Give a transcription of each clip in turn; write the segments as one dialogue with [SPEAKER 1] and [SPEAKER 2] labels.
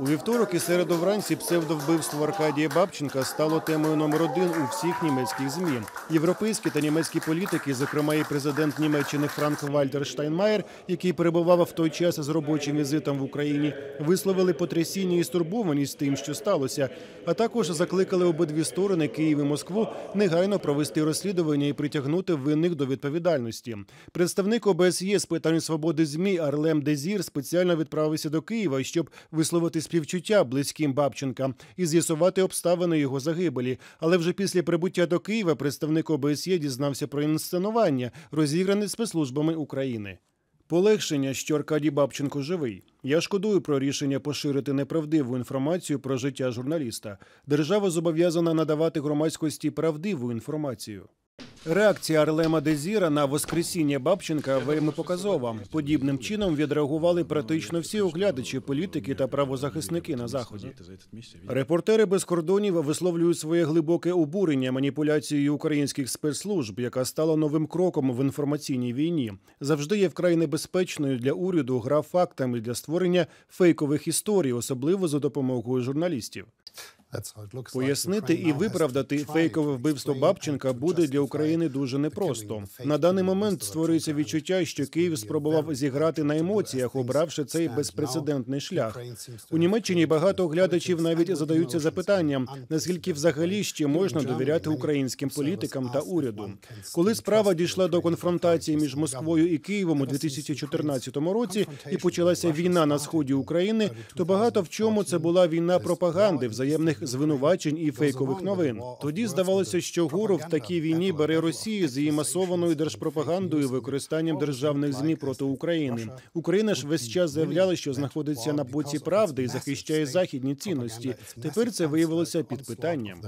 [SPEAKER 1] У вівторок і середу вранці псевдовбивство Аркадія Бабченка стало темою номер один у всіх німецьких змі. Європейські та німецькі політики, зокрема і президент Німеччини Франк Вальтер Штайнмаєр, який перебував в той час з робочим візитом в Україні, висловили потрясіння і стурбованість тим, що сталося. А також закликали обидві сторони Київ і Москву негайно провести розслідування і притягнути винних до відповідальності. Представник ОБСЄ з питань свободи змі Арлем Дезір спеціально відправився до Києва, щоб висловити співчуття близьким Бабченка і з'ясувати обставини його загибелі. Але вже після прибуття до Києва представник ОБСЄ дізнався про інсценування, розігране спецслужбами України. Полегшення, що Аркадій Бабченко живий. Я шкодую про рішення поширити неправдиву інформацію про життя журналіста. Держава зобов'язана надавати громадськості правдиву інформацію. Реакція Арлема Дезіра на воскресіння Бабченка вельми показова. Подібним чином відреагували практично всі оглядачі, політики та правозахисники на заході. Репортери без кордонів висловлюють своє глибоке обурення маніпуляцією українських спецслужб, яка стала новим кроком в інформаційній війні. Завжди є вкрай небезпечною для уряду гра фактами для створення фейкових історій, особливо за допомогою журналістів. Пояснити і виправдати фейкове вбивство Бабченка буде для України дуже непросто. На даний момент створюється відчуття, що Київ спробував зіграти на емоціях, обравши цей безпрецедентний шлях. У Німеччині багато оглядачів навіть задаються запитанням, наскільки взагалі ще можна довіряти українським політикам та уряду. Коли справа дійшла до конфронтації між Москвою і Києвом у 2014 році, і почалася війна на сході України, то багато в чому це була війна пропаганди, взаємних звинувачень і фейкових новин. Тоді здавалося, що гуру в такій війні бере Росію з її масованою держпропагандою, використанням державних змі проти України. Україна ж весь час заявляла, що знаходиться на боці правди і захищає західні цінності. Тепер це виявилося під питанням.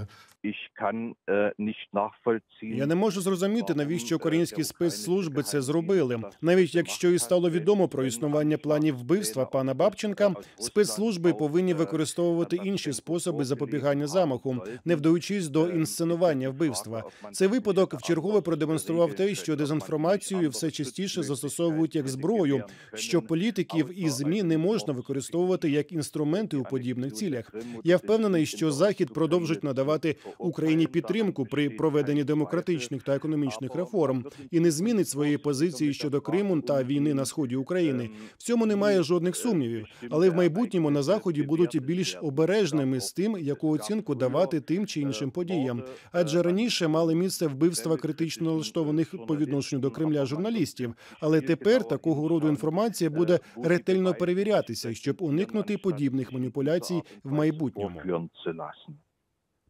[SPEAKER 1] Я не можу зрозуміти, навіщо українські спецслужби це зробили. Навіть якщо і стало відомо про існування планів вбивства пана Бабченка, спецслужби повинні використовувати інші способи запобігання замаху, не вдаючись до інсценування вбивства. Цей випадок вчергове продемонстрував те, що дезінформацію все частіше застосовують як зброю, що політиків і змі не можна використовувати як інструменти у подібних цілях. Я впевнений, що захід продовжить надавати Україні підтримку при проведенні демократичних та економічних реформ і не змінить своєї позиції щодо Криму та війни на сході України. В цьому немає жодних сумнівів, але в майбутньому на заході будуть більш обережними з тим, яку оцінку давати тим чи іншим подіям. Адже раніше мали місце вбивства критично налаштованих по відношенню до Кремля журналістів. Але тепер такого роду інформація буде ретельно перевірятися, щоб уникнути подібних маніпуляцій в майбутньому.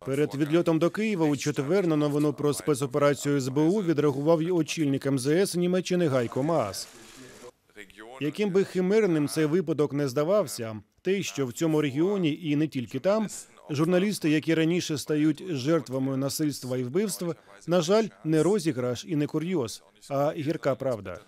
[SPEAKER 1] Перед відльотом до Києва у четвер на новину про спецоперацію СБУ відреагував й очільник МЗС Німеччини Гайко Маас. Яким би химерним цей випадок не здавався, те, що в цьому регіоні і не тільки там, журналісти, які раніше стають жертвами насильства і вбивств, на жаль, не розіграш і не курйоз, а гірка правда.